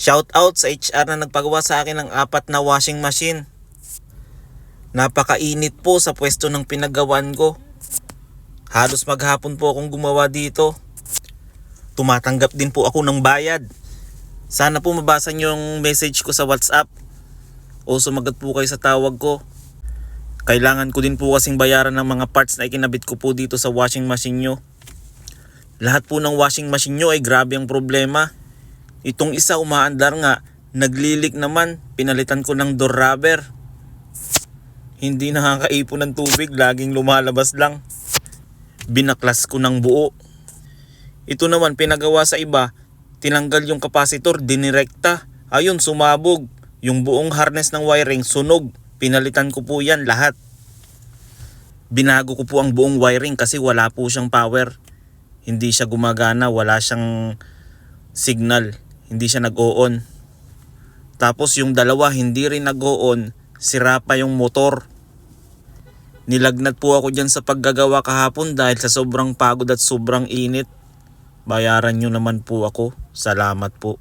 Shout out sa HR na nagpagawa sa akin ng apat na washing machine. Napakainit po sa pwesto ng pinagawan ko. Halos maghapon po akong gumawa dito. Tumatanggap din po ako ng bayad. Sana po mabasa niyo yung message ko sa WhatsApp. O sumagat po kayo sa tawag ko. Kailangan ko din po kasing bayaran ng mga parts na ikinabit ko po dito sa washing machine nyo. Lahat po ng washing machine nyo ay grabe ang problema. Itong isa umaandar nga, naglilik naman, pinalitan ko ng door rubber. Hindi nakakaipon ng tubig, laging lumalabas lang. Binaklas ko ng buo. Ito naman pinagawa sa iba, tinanggal yung kapasitor, dinirekta. Ayun, sumabog. Yung buong harness ng wiring, sunog. Pinalitan ko po yan lahat. Binago ko po ang buong wiring kasi wala po siyang power. Hindi siya gumagana, wala siyang signal. Hindi siya nag-o-on. Tapos yung dalawa hindi rin nag-o-on, sira pa yung motor. Nilagnat po ako dyan sa paggagawa kahapon dahil sa sobrang pagod at sobrang init. Bayaran nyo naman po ako. Salamat po.